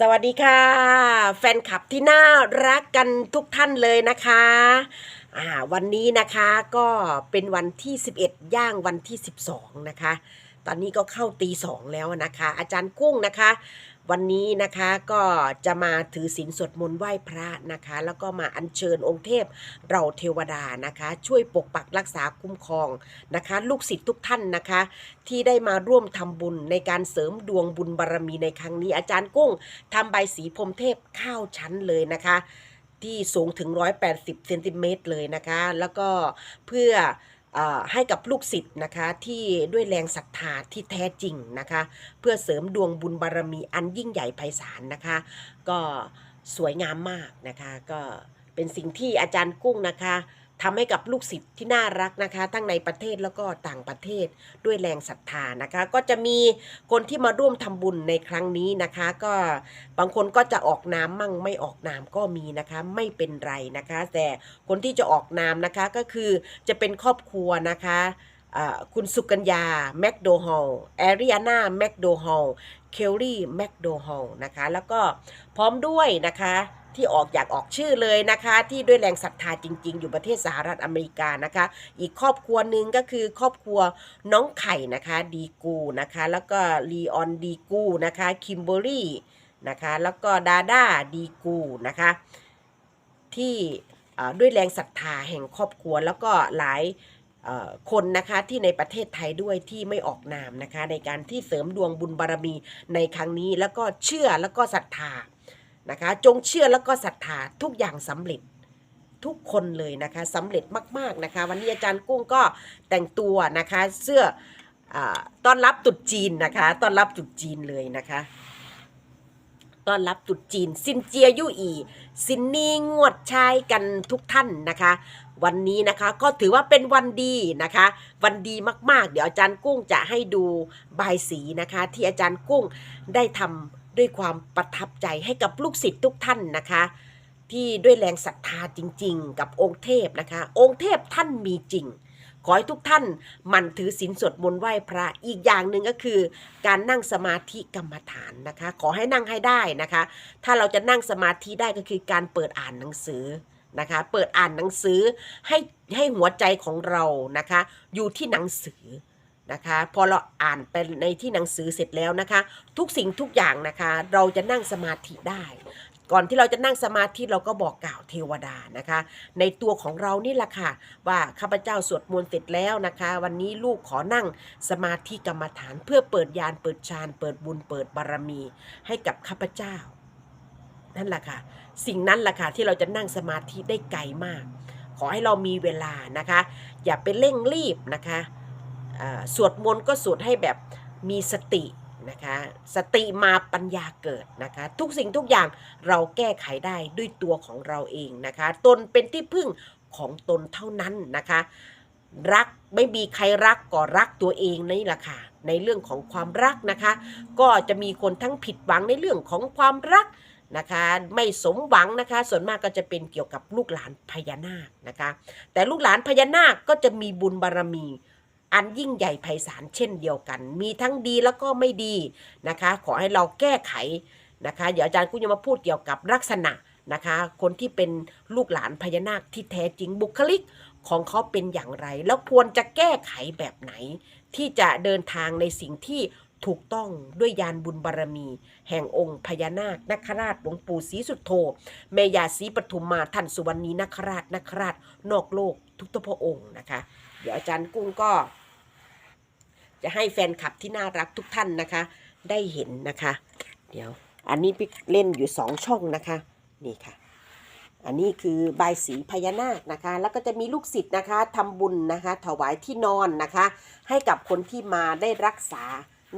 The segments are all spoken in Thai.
สวัสดีค่ะ แฟนคลับที่น่ารักกันทุกท่านเลยนะคะอ่าวันนี้นะคะก็เป็นวันที่ 11 ย่างวันที่ 12 นะคะ ตอนนี้ก็เข้าตีสองแล้วนะคะ อาจารย์กุ้งนะคะ วันนี้นะคะก็จะมาถือศีลสวดมนต์ไหว้พระนะคะ แล้วก็มาอัญเชิญองค์เทพเราเทวดานะคะ ช่วยปกปักรักษาคุ้มครองนะคะ ลูกศิษย์ทุกท่านนะคะ ที่ได้มาร่วมทำบุญในการเสริมดวงบุญบารมีในครั้งนี้ อาจารย์กุ้งทำใบสีพรมเทพข้าวชั้นเลยนะคะ ที่สูงถึง 180เซนติเมตรเลยนะคะ แล้วก็เพื่อ ให้กับลูกศิษย์นะคะที่ด้วยแรงศรัทธาที่แท้จริงนะคะ เพื่อเสริมดวงบุญบารมีอันยิ่งใหญ่ไพศาลนะคะ ก็สวยงามมากนะคะ ก็เป็นสิ่งที่อาจารย์กุ้งนะคะ ทำให้กับลูกศิษย์ที่น่ารักนะคะ ทั้งในประเทศแล้วก็ต่างประเทศด้วยแรงศรัทธานะคะ ก็จะมีคนที่มาร่วมทำบุญในครั้งนี้นะคะ ก็บางคนก็จะออกนามมั่งไม่ออกนามก็มีนะคะ ไม่เป็นไรนะคะ แต่คนที่จะออกนามนะคะก็คือจะเป็นครอบครัวนะคะคุณสุกัญญาแมคโดฮอลแอริอานาแมคโดฮอลเคลลี่แมคโดฮอลนะคะ แล้วก็พร้อมด้วยนะคะ ที่ออกอยากออกชื่อเลยนะคะ ที่ด้วยแรงศรัทธาจริง ๆ อยู่ประเทศสหรัฐอเมริกานะคะ อีกครอบครัวหนึ่งก็คือครอบครัวน้องไข่นะคะดีกูนะคะ แล้วก็ลีออนดีกูนะคะคิมเบอรี่นะคะแล้วก็ดาด้าดีกูนะคะที่ด้วยแรงศรัทธาแห่งครอบครัวแล้วก็หลายคนนะคะที่ในประเทศไทยด้วยที่ไม่ออกนามนะคะในการที่เสริมดวงบุญบารมีในครั้งนี้แล้วก็เชื่อแล้วก็ศรัทธา นะคะ จงเชื่อแล้วก็ศรัทธาทุกอย่างสำเร็จทุกคนเลยนะคะสำเร็จมากๆนะคะ วันนี้อาจารย์กุ้งก็แต่งตัวนะคะเสื้ออต้อนรับตรุษจีนนะคะต้อนรับตรุษจีนเลยนะคะต้อนรับตรุษจีนซินเจียยู่อีซินนี่งวดชายกันทุกท่านนะคะ วันนี้นะคะก็ถือว่าเป็นวันดีนะคะ วันดีมากๆ เดี๋ยวอาจารย์กุ้งจะให้ดูบายสีนะคะ ที่อาจารย์กุ้งได้ทำ ด้วยความประทับใจให้กับลูกศิษย์ทุกท่านนะคะ ที่ด้วยแรงศรัทธาจริง ๆ กับองค์เทพนะคะ องค์เทพท่านมีจริง ขอให้ทุกท่านมันถือศีลสวดมนต์ไหว้พระอีกอย่างหนึ่งก็คือ การนั่งสมาธิกรรมฐานนะคะ ขอให้นั่งให้ได้นะคะ ถ้าเราจะนั่งสมาธิได้ก็คือการเปิดอ่านหนังสือนะคะเปิดอ่านหนังสือให้ให้หัวใจของเรานะคะ อยู่ที่หนังสือ นะคะพอเราอ่านไปในที่หนังสือเสร็จแล้วนะคะ ทุกสิ่งทุกอย่างนะคะ เราจะนั่งสมาธิได้ ก่อนที่เราจะนั่งสมาธิเราก็บอกกล่าวเทวดานะคะ ในตัวของเรานี่แหละค่ะ ว่าข้าพเจ้าสวดมนต์เสร็จแล้วนะคะ วันนี้ลูกขอนั่งสมาธิกรรมฐาน เพื่อเปิดญาณเปิดฌานเปิดบุญเปิดบารมี ให้กับข้าพเจ้า นั่นแหละค่ะ สิ่งนั้นแหละค่ะที่เราจะนั่งสมาธิได้ไกลมาก ขอให้เรามีเวลานะคะ อย่าไปเร่งรีบนะคะ สวดมนต์ก็สวดให้แบบมีสตินะคะสติมาปัญญาเกิดนะคะทุกสิ่งทุกอย่างเราแก้ไขได้ด้วยตัวของเราเองนะคะตนเป็นที่พึ่งของตนเท่านั้นนะคะรักไม่มีใครรักก็รักตัวเองนี่แหละค่ะในเรื่องของความรักนะคะ ก็จะมีคนทั้งผิดหวังในเรื่องของความรักนะคะไม่สมหวังนะคะส่วนมากก็จะเป็นเกี่ยวกับลูกหลานพญานาคนะคะแต่ลูกหลานพญานาคก็จะมีบุญบารมี อันยิ่งใหญ่ไพศาลเช่นเดียวกัน มีทั้งดีแล้วก็ไม่ดีนะคะ ขอให้เราแก้ไขนะคะ เดี๋ยวอาจารย์กุ้งจะมาพูดเกี่ยวกับลักษณะนะคะ คนที่เป็นลูกหลานพญานาคที่แท้จริงบุคลิกของเขาเป็นอย่างไร แล้วควรจะแก้ไขแบบไหน ที่จะเดินทางในสิ่งที่ถูกต้องด้วยยานบุญบารมี แห่งองค์พญานาคนคราชหลวงปู่ศรีสุโธเมยาศรีปทุมมาท่านสุวรรณีนคราชนคราช นอกโลกทุกทพระองค์นะคะ เดี๋ยวอาจารย์กุ้งก็ จะให้แฟนคลับที่น่ารักทุกท่านนะคะ ได้เห็นนะคะ เดี๋ยว อันนี้พี่เล่นอยู่สองช่องนะคะ นี่ค่ะ อันนี้คือบายสีพญานาคนะคะ แล้วก็จะมีลูกศิษย์นะคะทำบุญนะคะ ถวายที่นอนนะคะ ให้กับคนที่มาได้รักษา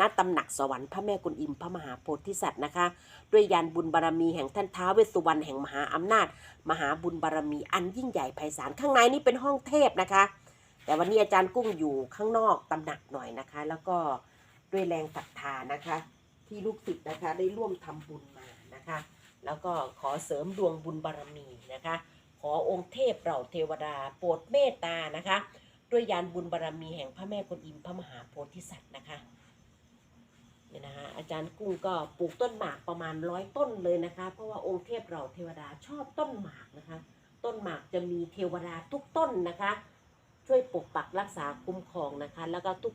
ณตำหนักสวรรค์พระแม่กุนอิมพระมหาโพธิสัตว์นะคะ ด้วยยานบุญบารมีแห่งท่านท้าวเวสสุวรรณแห่งมหาอำนาจ มหาบุญบารมีอันยิ่งใหญ่ไพศาลข้างในนี่เป็นห้องเทพนะคะ แต่วันนี้อาจารย์กุ้งอยู่ข้างนอกตำหนักหน่อยนะคะ แล้วก็ด้วยแรงศรัทธานะคะ ที่ลูกศิษย์นะคะได้ร่วมทำบุญมานะคะ แล้วก็ขอเสริมดวงบุญบารมีนะคะ ขอองค์เทพเราเทวดาโปรดเมตตานะคะ ด้วยยานบุญบารมีแห่งพระแม่กวนอิมพระมหาโพธิสัตว์นะคะเนี่ยนะคะอาจารย์กุ้งก็ปลูกต้นหมากประมาณร้อยต้นเลยนะคะ เพราะว่าองค์เทพเราเทวดาชอบต้นหมากนะคะ ต้นหมากจะมีเทวดาทุกต้นนะคะ ช่วยปกปักรักษาคุ้มครองนะคะ แล้วก็ทุก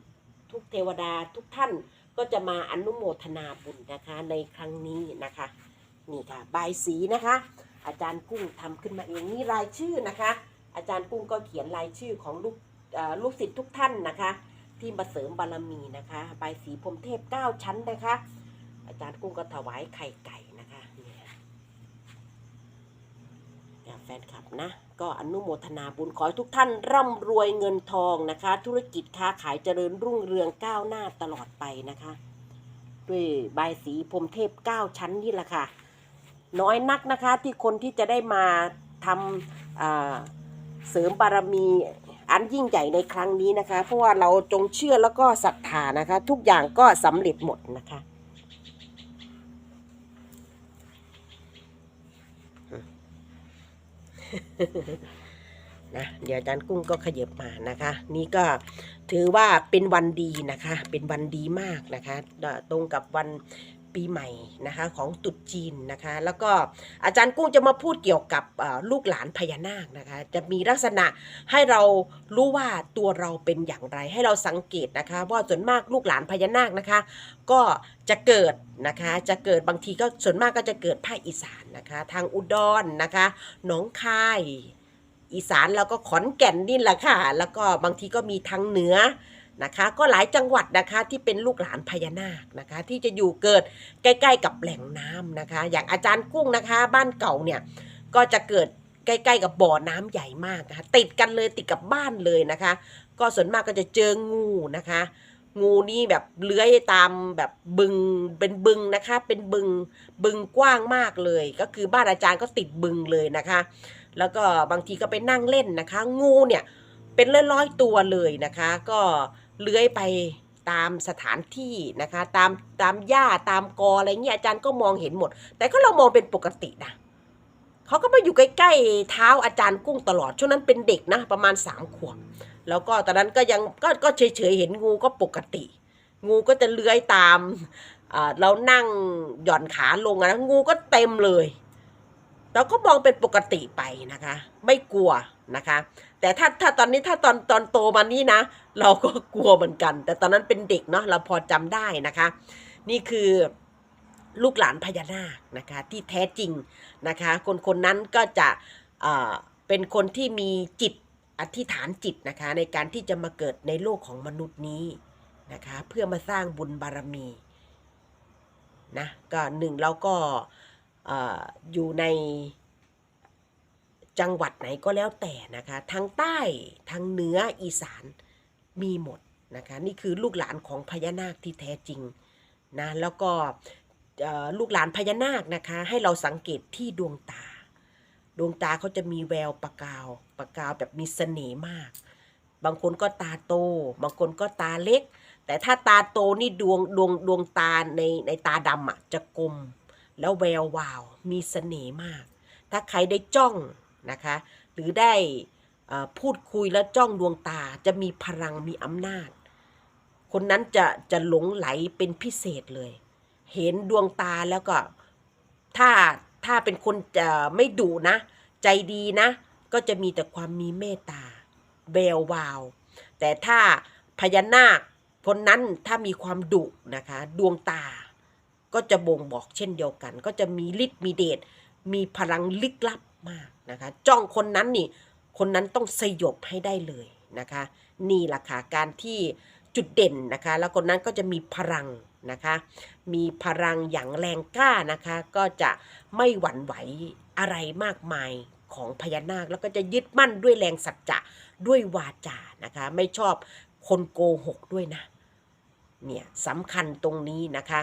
ทุกเทวดาทุกท่านก็จะมาอนุโมทนาบุญนะคะในครั้งนี้นะคะนี่ค่ะใบสีนะคะ อาจารย์กุ้งทำขึ้นมาเองนี่รายชื่อนะคะ อาจารย์กุ้งก็เขียนรายชื่อของลูกลูกศิษย์ทุกท่านนะคะ ที่มาเสริมบารมีนะคะใบสีพรมเทพ 9 ชั้นนะคะ อาจารย์กุ้งก็ถวายไข่ไก่นะคะนี่ค่ะเนี่ย แฟนคลับนะ ก็อนุโมทนาบุญขอให้ทุกท่านร่ำรวยเงินทองนะคะ ธุรกิจค้าขายเจริญรุ่งเรืองก้าวหน้าตลอดไปนะคะ ด้วยใบายสีพรมเทพ 9 ชั้นนี่แหละค่ะ น้อยนักนะคะที่คนที่จะได้มาทำเสริมบารมีอันยิ่งใหญ่ในครั้งนี้นะคะ เพราะว่าเราจงเชื่อแล้วก็ศรัทธานะคะ ทุกอย่างก็สำเร็จหมดนะคะ นะเดี๋ยวอาจารย์กุ้งก็ขยับมานะคะ นี่ก็ถือว่าเป็นวันดีนะคะ เป็นวันดีมากนะคะ ตรงกับวัน ปีใหม่นะคะของตรุษจีนนะคะ แล้วก็อาจารย์กุ้งจะมาพูดเกี่ยวกับลูกหลานพญานาคนะคะ จะมีลักษณะให้เรารู้ว่าตัวเราเป็นอย่างไร ให้เราสังเกตนะคะ ว่าส่วนมากลูกหลานพญานาคนะคะ ก็จะเกิดนะคะจะเกิดบางทีก็ส่วนมากก็จะเกิดภาคอีสานนะคะ ทางอุดรนะคะหนองคายอีสานแล้วก็ขอนแก่นนี่แหละค่ะ แล้วก็บางทีก็มีทางเหนือ นะคะก็หลายจังหวัดนะคะที่เป็นลูกหลานพญานาคนะคะ ที่จะอยู่เกิดใกล้ ๆ กับแหล่งน้ำนะคะ อย่างอาจารย์กุ้งนะคะ บ้านเก่าเนี่ยก็จะเกิดใกล้ๆกับบ่อน้ำใหญ่มากนะคะติดกันเลยติดกับบ้านเลยนะคะ ก็ส่วนมากก็จะเจองูนะคะ งูนี่แบบเลื้อยตามแบบบึงเป็นบึงนะคะ เป็นบึงบึงกว้างมากเลย ก็คือบ้านอาจารย์ก็ติดบึงเลยนะคะ แล้วก็บางทีก็ไปนั่งเล่นนะคะ งูเนี่ยเป็นร้อยๆตัวเลยนะคะ ก็ เลื้อยไปตามสถานที่นะคะ ตามตามหญ้าตามกออะไรเงี้ยอาจารย์ก็มองเห็นหมด แต่ก็เรามองเป็นปกตินะเขาก็มาอยู่ใกล้ๆเท้าอาจารย์กุ้งตลอดช่วงนั้นเป็นเด็กนะประมาณสามขวบแล้วก็ตอนนั้นก็ยังก็ก็เฉยๆเห็นงูก็ปกติ งูก็จะเลื้อยตามเรานั่งหย่อนขาลงนะงูก็เต็มเลย เราก็มองเป็นปกติไปนะคะ ไม่กลัวนะคะ แต่ถ้าถ้าตอนนี้ถ้าตอนตอนโตมานี้นะ เราก็กลัวเหมือนกัน แต่ตอนนั้นเป็นเด็กเนาะเราพอจำได้นะคะ นี่คือลูกหลานพญานาคนะคะที่แท้จริงนะคะ คนคนนั้นก็จะเอ่อเป็นคนที่มีจิตอธิษฐานจิตนะคะในการที่จะมาเกิดในโลกของมนุษย์นี้นะคะ เพื่อมาสร้างบุญบารมีนะก็หนึ่งเราก็ อยู่ในจังหวัดไหนก็แล้วแต่นะคะทางใต้ทางเหนืออีสานมีหมดนะคะนี่คือลูกหลานของพญานาคที่แท้จริงนะแล้วก็ลูกหลานพญานาคนะคะให้เราสังเกตที่ดวงตา ดวงตาเขาจะมีแววประกาวประกาวแบบมีเสน่ห์มาก บางคนก็ตาโต บางคนก็ตาเล็ก แต่ถ้าตาโตนี่ดวงดวงดวงตาในในตาดำอะจะกลม แล้วแวววาวมีเสน่ห์มาก ถ้าใครได้จ้องนะคะ หรือได้พูดคุยแล้วจ้องดวงตาจะมีพลังมีอำนาจ คนนั้นจะจะหลงไหลเป็นพิเศษเลย เห็นดวงตาแล้วก็ ถ้าถ้าเป็นคนจะไม่ดุนะ ใจดีนะ ก็จะมีแต่ความมีเมตตาแวววาว แต่ถ้าพญานาคคนนั้นถ้ามีความดุนะคะ ดวงตา ก็จะบ่งบอกเช่นเดียวกัน ก็จะมีฤทธิ์มีเดชมีพลังลึกลับมากนะคะจ้องคนนั้นนี่คนนั้นต้องสยบให้ได้เลยนะคะ นี่แหละค่ะการที่จุดเด่นนะคะ แล้วคนนั้นก็จะมีพลังนะคะ มีพลังอย่างแรงกล้านะคะ ก็จะไม่หวั่นไหวอะไรมากมายของพญานาค แล้วก็จะยึดมั่นด้วยแรงสัจจะด้วยวาจานะคะ ไม่ชอบคนโกหกด้วยนะ เนี่ยสำคัญตรงนี้นะคะ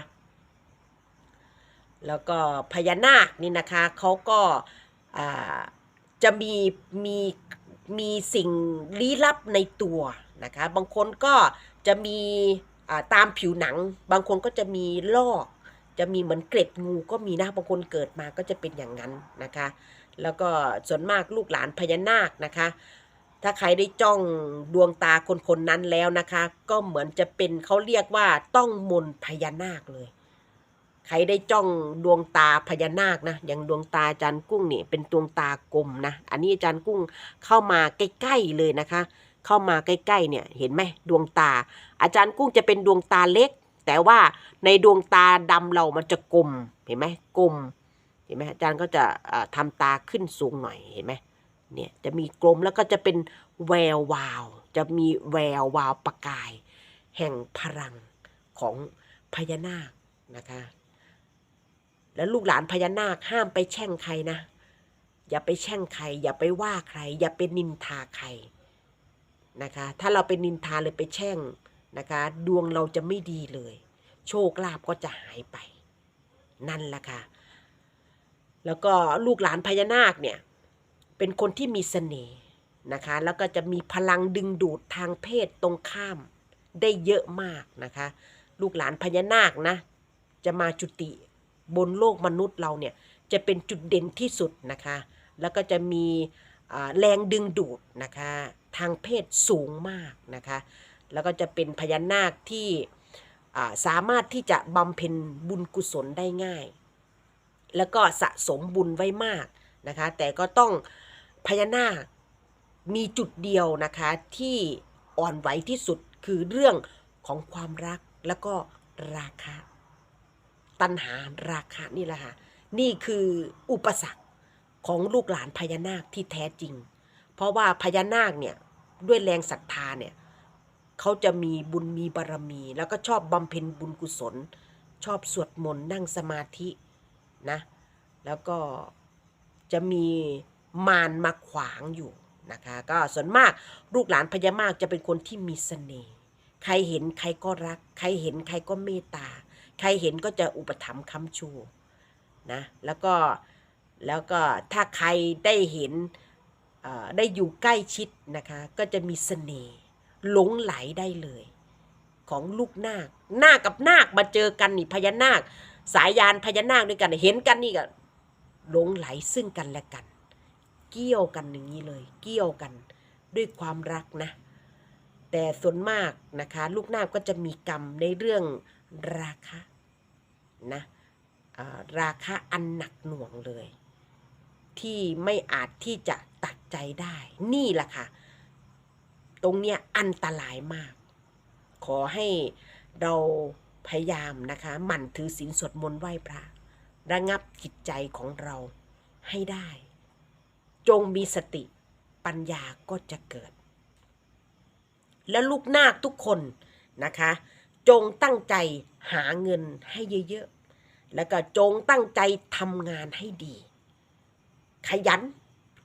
แล้วก็พญานาคนี่นะคะเขาก็จะมีมีมีสิ่งลี้ลับในตัวนะคะบางคนก็จะมีตามผิวหนัง บางคนก็จะมีลอกจะมีเหมือนเกล็ดงูก็มีนะบางคนเกิดมาก็จะเป็นอย่างนั้นนะคะ แล้วก็ส่วนมากลูกหลานพญานาคนะคะ ถ้าใครได้จ้องดวงตาคนคนนั้นแล้วนะคะ ก็เหมือนจะเป็นเขาเรียกว่าต้องมนพญานาคเลย ครได้จ้องดวงตาพญานาคนะอย่างดวงตาอาจารย์กุ้งนี่เป็นดวงตากลมนะอันนี้อาจารย์กุ้งเข้ามาใกล้ๆเลยนะคะ เข้ามาใกล้ๆเนี่ยเห็นไหมดวงตา อาจารย์กุ้งจะเป็นดวงตาเล็ก แต่ว่าในดวงตาดำเรามันจะกลมเห็นไหมกลมเห็นไหมอาจารย์ก็จะเอ่อทำตาขึ้นสูงหน่อยเห็นไหมเนี่ยจะมีกลมแล้วก็จะเป็นแวววาว จะมีแวววาวประกาย แห่งพลังของพญานาคนะคะ แล้วลูกหลานพญานาคห้ามไปแช่งใครนะ อย่าไปแช่งใคร อย่าไปว่าใคร อย่าไปนินทาใครนะคะ ถ้าเราไปนินทาหรือไปแช่งนะคะ ดวงเราจะไม่ดีเลย โชคลาภก็จะหายไป นั่นแหละค่ะ แล้วก็ลูกหลานพญานาคเนี่ย เป็นคนที่มีเสน่ห์นะคะ แล้วก็จะมีพลังดึงดูดทางเพศตรงข้ามได้เยอะมากนะคะ ลูกหลานพญานาคนะ จะมาจุติ บนโลกมนุษย์เราเนี่ยจะเป็นจุดเด่นที่สุดนะคะ แล้วก็จะมีแรงดึงดูดนะคะทางเพศสูงมากนะคะ แล้วก็จะเป็นพญานาคที่สามารถที่จะบำเพ็ญบุญกุศลได้ง่าย แล้วก็สะสมบุญไว้มากนะคะ แต่ก็ต้องพญานาคมีจุดเดียวนะคะที่อ่อนไหวที่สุดคือเรื่องของความรักแล้วก็ราคะ ตัณหาราคะนี่แหละค่ะนี่คืออุปสรรคของลูกหลานพญานาคที่แท้จริง เพราะว่าพญานาคเนี่ยด้วยแรงศรัทธาเนี่ยเขาจะมีบุญมีบารมี แล้วก็ชอบบำเพ็ญบุญกุศล ชอบสวดมนต์นั่งสมาธินะแล้วก็จะมีมารมาขวางอยู่นะคะก็ส่วนมากลูกหลานพญามากจะเป็นคนที่มีเสน่ห์ใครเห็นใครก็รัก ใครเห็นใครก็เมตตา ใครเห็นก็จะอุปถัมภ์ค้ำชูนะแล้วก็แล้วก็ถ้าใครได้เห็นได้อยู่ใกล้ชิดนะคะ ก็จะมีเสน่ห์หลงไหลได้เลย ของลูกนาคนาคกับนาคมาเจอกันนี่พญานาค สายยานพญานาคด้วยกันเห็นกันนี่ก็หลงไหลซึ่งกันและกัน เกี่ยวกันอย่างนี้เลย เกี่ยวกันด้วยความรักนะ แต่ส่วนมากนะคะ ลูกนาคก็จะมีกรรมในเรื่องราคะ นะราคะอันหนักหน่วงเลย ที่ไม่อาจที่จะตัดใจได้ นี่แหละค่ะ ตรงเนี้ยอันตรายมาก ขอให้เราพยายามนะคะหมั่นถือศีลสวดมนต์ไหว้พระ ระงับจิตใจของเราให้ได้ จงมีสติปัญญาก็จะเกิด และลูกนาคทุกคนนะคะ จงตั้งใจหาเงินให้เยอะๆ แล้วก็จงตั้งใจทำงานให้ดี ขยัน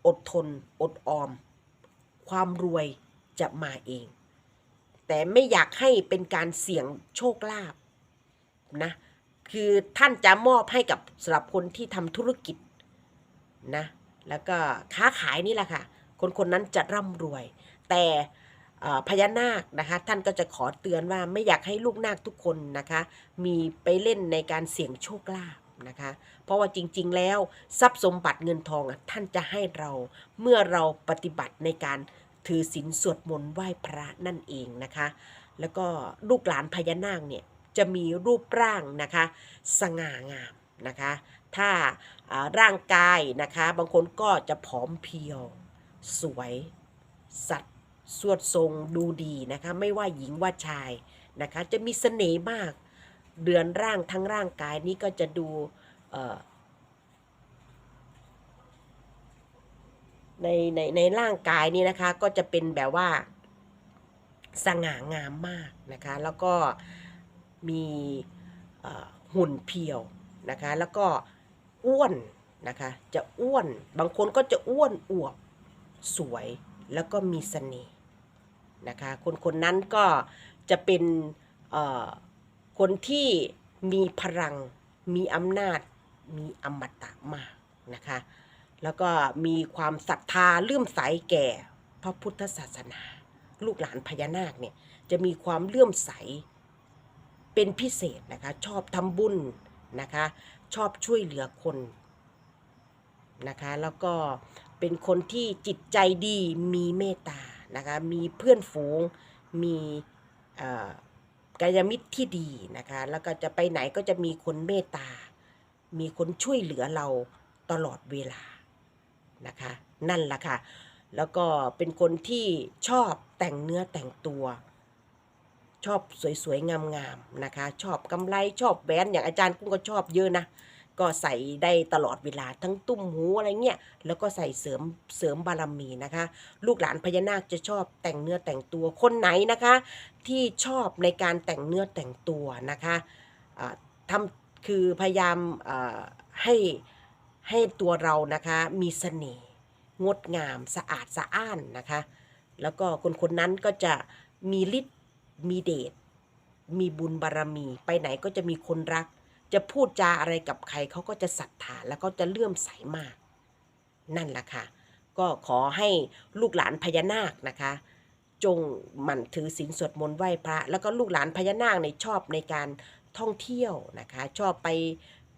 อดทน อดออม ความรวยจะมาเอง แต่ไม่อยากให้เป็นการเสี่ยงโชคลาภนะ คือท่านจะมอบให้กับสำหรับคนที่ทำธุรกิจนะ แล้วก็ค้าขายนี่แหละค่ะ คนคนนั้นจะร่ำรวย แต่ พญานาคนะคะท่านก็จะขอเตือนว่าไม่อยากให้ลูกนาคทุกคนนะคะมีไปเล่นในการเสี่ยงโชคลาภนะคะเพราะว่าจริงๆแล้วทรัพย์สมบัติเงินทองอะท่านจะให้เราเมื่อเราปฏิบัติในการถือศีลสวดมนต์ไหว้พระนั่นเองนะคะแล้วก็ลูกหลานพญานาคเนี่ยจะมีรูปร่างนะคะสง่างามนะคะถ้าอ่าร่างกายนะคะบางคนก็จะผอมเพรียว สวยสัตว์ สวดทรงดูดีนะคะไม่ว่าหญิงว่าชายนะคะจะมีเสน่ห์มากเดือนร่างทั้งร่างกายนี้ก็จะดูในในในร่างกายนี่นะคะก็จะเป็นแบบว่าสง่างามมากนะคะแล้วก็มีหุ่นเพียวนะคะแล้วก็อ้วนนะคะจะอ้วนบางคนก็จะอ้วนอวบสวยแล้วก็มีเสน่ห์ นะคะคนคนนั้นก็จะเป็นคนที่มีพลัง มีอำนาจ มีอมตะมากนะคะ แล้วก็มีความศรัทธาเลื่อมใสแก่พระพุทธศาสนา ลูกหลานพญานาคเนี่ยจะมีความเลื่อมใสเป็นพิเศษนะคะ ชอบทำบุญนะคะ ชอบช่วยเหลือคนนะคะ แล้วก็เป็นคนที่จิตใจดีมีเมตตา นะคะ มีเพื่อนฝูง มีกายมิตรที่ดีนะคะ แล้วก็จะไปไหนก็จะมีคนเมตตา มีคนช่วยเหลือเราตลอดเวลานะคะ นั่นแหละค่ะ แล้วก็เป็นคนที่ชอบแต่งเนื้อแต่งตัว ชอบสวยๆงามๆนะคะ ชอบกำไรชอบแหวนอย่างอาจารย์กุ้งก็ชอบเยอะนะ ก็ใส่ได้ตลอดเวลาทั้งตุ้มหูอะไรเงี้ยแล้วก็ใส่เสริมเสริมบารมีนะคะ ลูกหลานพญานาคจะชอบแต่งเนื้อแต่งตัวคนไหนนะคะ ที่ชอบในการแต่งเนื้อแต่งตัวนะคะทำคือพยายามให้ให้ตัวเรานะคะมีเสน่ห์งดงามสะอาดสะอ้านนะคะ แล้วก็คนคนนั้นก็จะมีฤทธิ์มีเดชมีบุญบารรมี ไปไหนก็จะมีคนรัก จะพูดจาอะไรกับใครเขาก็จะศรัทธาแล้วก็จะเลื่อมใสมาก นั่นแหละค่ะ ก็ขอให้ลูกหลานพญานาคนะคะ จงหมั่นถือศีลสวดมนต์ไหว้พระ แล้วก็ลูกหลานพญานาคในชอบในการท่องเที่ยวนะคะ ชอบไป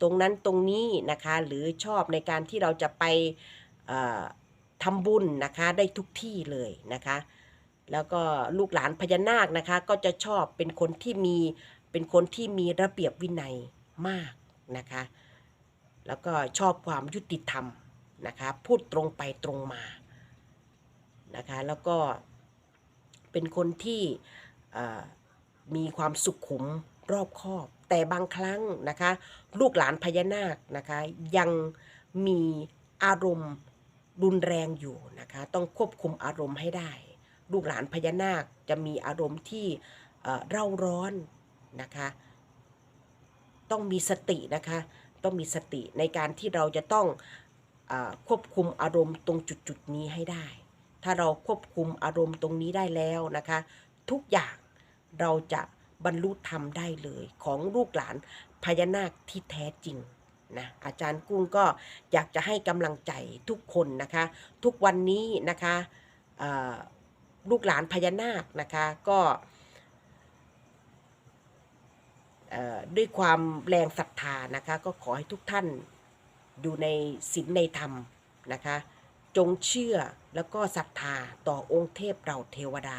ตรงนั้นตรงนี้นะคะ หรือชอบในการที่เราจะไปเอ่อทำบุญนะคะได้ทุกที่เลยนะคะ แล้วก็ลูกหลานพญานาคนะคะ ก็จะชอบเป็นคนที่มีเป็นคนที่มีระเบียบวินัย มากนะคะ แล้วก็ชอบความยุติธรรมนะคะ พูดตรงไปตรงมานะคะ แล้วก็เป็นคนที่มีความสุขขุมรอบคอบ แต่บางครั้งนะคะ ลูกหลานพญานาคนะคะ ยังมีอารมณ์รุนแรงอยู่นะคะ ต้องควบคุมอารมณ์ให้ได้ ลูกหลานพญานาคจะมีอารมณ์ที่เร่าร้อนนะคะ ต้องมีสตินะคะ ต้องมีสติในการที่เราจะต้องอควบคุมอารมณ์ตรงจุดจุดๆนี้ให้ได้ ถ้าเราควบคุมอารมณ์ตรงนี้ได้แล้วนะคะ ทุกอย่างเราจะบรรลุธรรมได้เลยของลูกหลานพญานาคที่แท้จริงนะอาจารย์กุ้งก็อยากจะให้กำลังใจทุกคนนะคะ ทุกวันนี้นะคะลูกหลานพญานาคนะคะก็ ด้วยความแรงศรัทธานะคะ ก็ขอให้ทุกท่านอยู่ในศีลในธรรมนะคะ จงเชื่อแล้วก็ศรัทธาต่อองค์เทพเราเทวดา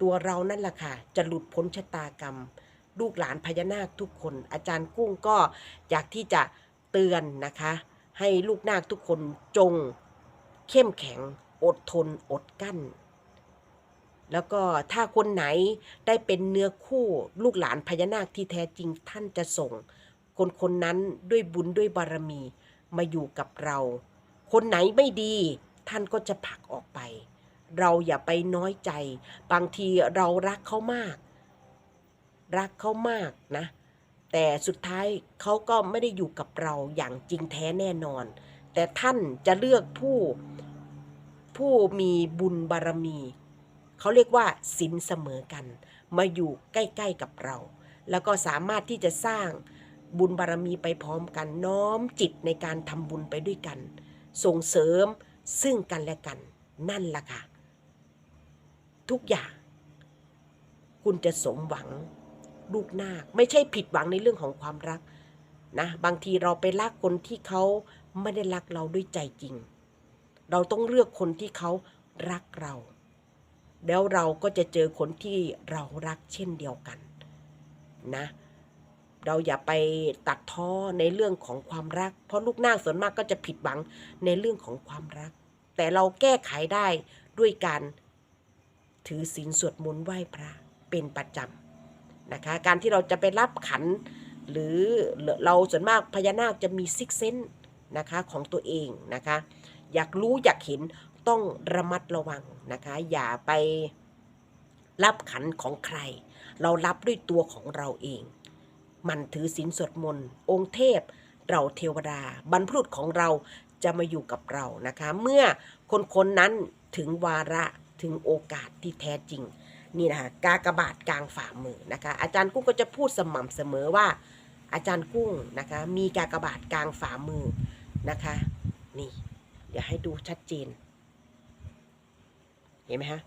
ตัวเรานั่นแหละค่ะ จะหลุดพ้นชะตากรรม ลูกหลานพญานาคทุกคน อาจารย์กุ้งก็อยากที่จะเตือนนะคะ ให้ลูกนาคทุกคนจงเข้มแข็งอดทนอดกั้น แล้วก็ถ้าคนไหนได้เป็นเนื้อคู่ลูกหลานพญานาคที่แท้จริงท่านจะส่ง คนคนนั้นด้วยบุญด้วยบารมีมาอยู่กับเรา คนไหนไม่ดีท่านก็จะผลักออกไป เราอย่าไปน้อยใจ บางทีเรารักเขามาก รักเขามากนะ แต่สุดท้ายเขาก็ไม่ได้อยู่กับเราอย่างจริงแท้แน่นอน แต่ท่านจะเลือกผู้ผู้มีบุญบารมี เขาเรียกว่าสินเสมอกัน มาอยู่ใกล้ๆกับเรา แล้วก็สามารถที่จะสร้างบุญบารมีไปพร้อมกันน้อมจิตในการทำบุญไปด้วยกัน ส่งเสริมซึ่งกันและกัน นั่นล่ะค่ะ ทุกอย่าง คุณจะสมหวังลูกนาคไม่ใช่ผิดหวังในเรื่องของความรักนะบางทีเราไปรักคนที่เขาไม่ได้รักเราด้วยใจจริง เราต้องเลือกคนที่เขารักเรา แล้วเราก็จะเจอคนที่เรารักเช่นเดียวกันนะ เราอย่าไปตัดท้อในเรื่องของความรัก เพราะลูกนาคส่วนมากก็จะผิดหวังในเรื่องของความรัก แต่เราแก้ไขได้ด้วยการถือศีลสวดมนต์ไหว้พระเป็นประจำนะคะ การที่เราจะไปรับขัน หรือเราส่วนมากพญานาคจะมีซิกเซนนะคะของตัวเองนะคะ อยากรู้อยากเห็น ต้องระมัดระวังนะคะ อย่าไปรับขันของใคร เรารับด้วยตัวของเราเอง มันถือศีลสวดมนต์องค์เทพ เราเทวดา บรรพบุรุษของเราจะมาอยู่กับเรานะคะ เมื่อคนคนนั้นถึงวาระถึงโอกาสที่แท้จริง นี่นะคะกากบาทกลางฝ่ามือนะคะ อาจารย์กุ้งก็จะพูดสม่ำเสมอว่า อาจารย์กุ้งนะคะ มีกากบาทกลางฝ่ามือนะคะ นี่ เดี๋ยวให้ดูชัดเจน เห็นไหมฮะ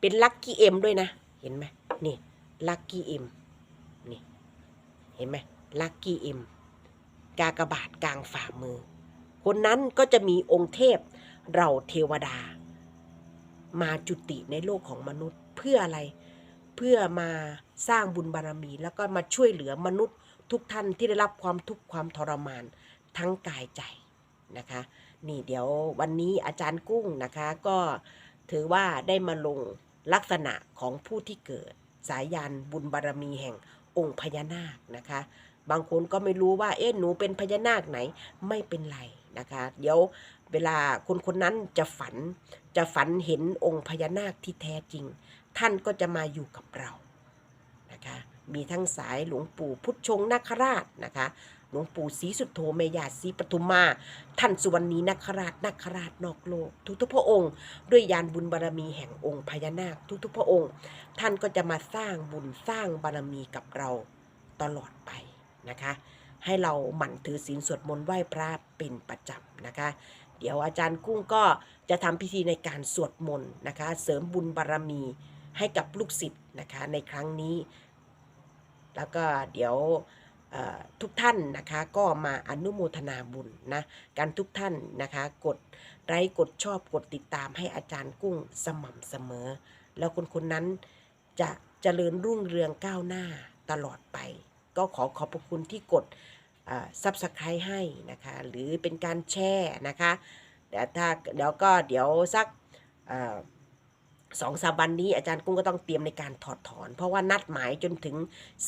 เป็นลัคกี้เอ็มด้วยนะ เห็นไหมนี่ลัคกี้เอ็มนี่เห็นไหมลัคกี้เอ็มกากบาทกลางฝ่ามือ คนนั้นก็จะมีองค์เทพเราเทวดา มาจุติในโลกของมนุษย์เพื่ออะไร เพื่อมาสร้างบุญบารมี แล้วก็มาช่วยเหลือมนุษย์ทุกท่านที่ได้รับความทุกข์ความทรมานทั้งกายใจนะคะ นี่เดี๋ยววันนี้อาจารย์กุ้งนะคะก็ ถือว่าได้มาลงลักษณะของผู้ที่เกิด สายยานบุญบารมีแห่งองค์พญานาคนะคะ บางคนก็ไม่รู้ว่าเอ๊ะหนูเป็นพญานาคไหนไม่เป็นไรนะคะ เดี๋ยวเวลาคนคนนั้นจะฝัน จะฝันเห็นองค์พญานาคที่แท้จริง ท่านก็จะมาอยู่กับเรานะคะมีทั้งสายหลวงปู่พุทธชงนาคราชนะคะ หลวงปู่ศรีสุดโธเมยาศรีปทุมมา ท่านสุวรรณีนาคราชนาคราชนอกโลก ทุกๆพระองค์ ด้วยยานบุญบารมีแห่งองค์พญานาคทุกๆพระองค์ ท่านก็จะมาสร้างบุญสร้างบารมีกับเราตลอดไปนะคะ ให้เราหมั่นถือศีลสวดมนต์ไหว้พระเป็นประจำนะคะเดี๋ยวอาจารย์กุ้งก็จะทำพิธีในการสวดมนต์นะคะ เสริมบุญบารมีให้กับลูกศิษย์นะคะในครั้งนี้ แล้วก็เดี๋ยว ทุกท่านนะคะก็มาอนุโมทนาบุญนะการทุกท่านนะคะกดไลค์กดชอบกดติดตามให้อาจารย์กุ้งสม่ำเสมอ แล้วคนคนนั้นจะเจริญรุ่งเรืองก้าวหน้าตลอดไป ก็ขอขอบพระคุณที่กดซับสไครต์ให้นะคะหรือเป็นการแชร์นะคะเดี๋ยวถ้าเดี๋ยวก็เดี๋ยวสักอ สองสามวันนี้อาจารย์กุ้งก็ต้องเตรียมในการถอดถอน เพราะว่านัดหมายจนถึง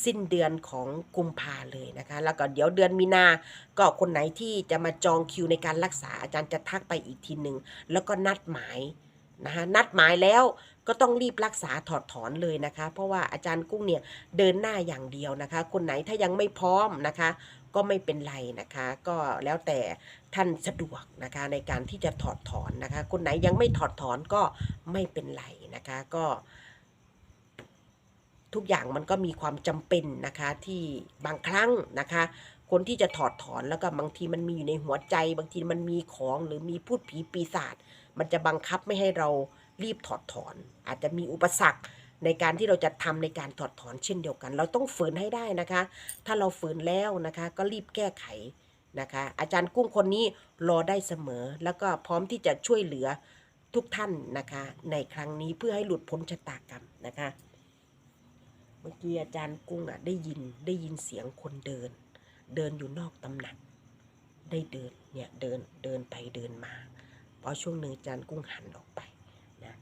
สิ้นเดือนของกุมภาเลยนะคะ แล้วก็เดี๋ยวเดือนมีนา ก็คนไหนที่จะมาจองคิวในการรักษาอาจารย์จะทักไปอีกทีหนึ่งแล้วก็นัดหมายนะคะนัดหมายแล้วก็ต้องรีบรักษาถอดถอนเลยนะคะ เพราะว่าอาจารย์กุ้งเนี่ยเดินหน้าอย่างเดียวนะคะ คนไหนถ้ายังไม่พร้อมนะคะ ก็ไม่เป็นไรนะคะ ก็แล้วแต่ ท่านสะดวกนะคะในการที่จะถอดถอนนะคะ คนไหนยังไม่ถอดถอนก็ไม่เป็นไรนะคะก็ทุกอย่างมันก็มีความจำเป็นนะคะที่บางครั้งนะคะ คนที่จะถอดถอนแล้วก็บางทีมันมีอยู่ในหัวใจ บางทีมันมีของหรือมีพูดผีปีศาจมันจะบังคับไม่ให้เรารีบถอดถอน อาจจะมีอุปสรรคในการที่เราจะทำในการถอดถอนเช่นเดียวกัน เราต้องฝืนให้ได้นะคะ ถ้าเราฝืนแล้วนะคะ ก็รีบแก้ไข นะคะ อาจารย์กุ้งคนนี้รอได้เสมอ แล้วก็พร้อมที่จะช่วยเหลือทุกท่านนะคะ ในครั้งนี้เพื่อให้หลุดพ้นชะตากรรมนะคะ เมื่อกี้อาจารย์กุ้งอะได้ยินได้ยินเสียงคนเดิน เดินอยู่นอกตำหนัก ได้เดินเนี่ยเดินเดินไปเดินมาพอช่วงหนึ่งอาจารย์กุ้งหันออกไปนะ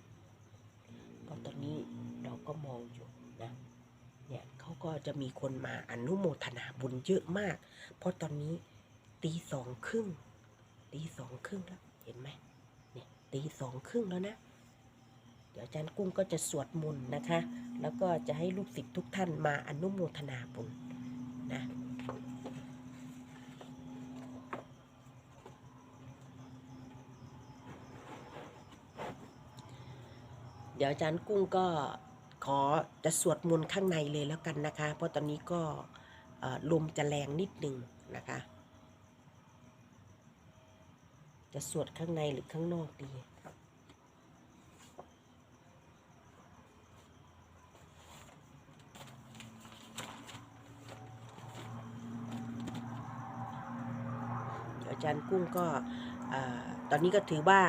ก็ตอนนี้เราก็มองอยู่นะเนี่ยเขาก็จะมีคนมาอนุโมทนาบุญเยอะมาก เพราะตอนนี้ ตีสองครึ่งตีสองครึ่งแล้วเห็นไหมเนี่ยตีสองครึ่งแล้วนะเดี๋ยวอาจารย์กุ้งก็จะสวดมนต์นะคะ แล้วก็จะให้ลูกศิษย์ทุกท่านมาอนุโมทนาบุญนะเดี๋ยวอาจารย์กุ้งก็ขอจะสวดมนต์ข้างในเลยแล้วกันนะคะ เพราะตอนนี้ก็ลมจะแรงนิดนึงนะคะ จะสวดข้างในหรือข้างนอกดี อาจารย์กุ้งก็ตอนนี้ก็ถือว่า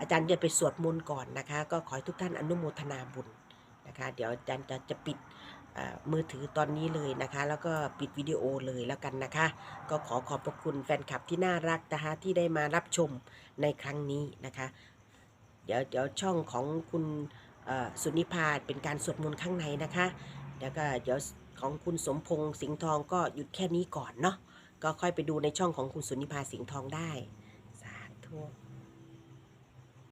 อาจารย์จะไปสวดมนต์ก่อนนะคะ ก็ขอให้ทุกท่านอนุโมทนาบุญนะคะ เดี๋ยวอาจารย์จะจะปิด มือถือตอนนี้เลยนะคะ แล้วก็ปิดวิดีโอเลยแล้วกันนะคะ ก็ขอขอบพระคุณแฟนคลับที่น่ารักนะคะที่ได้มารับชมในครั้งนี้นะคะ เดี๋ยวเดี๋ยวช่องของคุณสุนิพาเป็นการสวดมนต์ข้างในนะคะแล้วก็เดี๋ยวของคุณสมพงษ์สิงห์ทองก็หยุดแค่นี้ก่อนเนาะก็ค่อยไปดูในช่องของคุณสุนิพาสิงห์ทองได้ สาธุ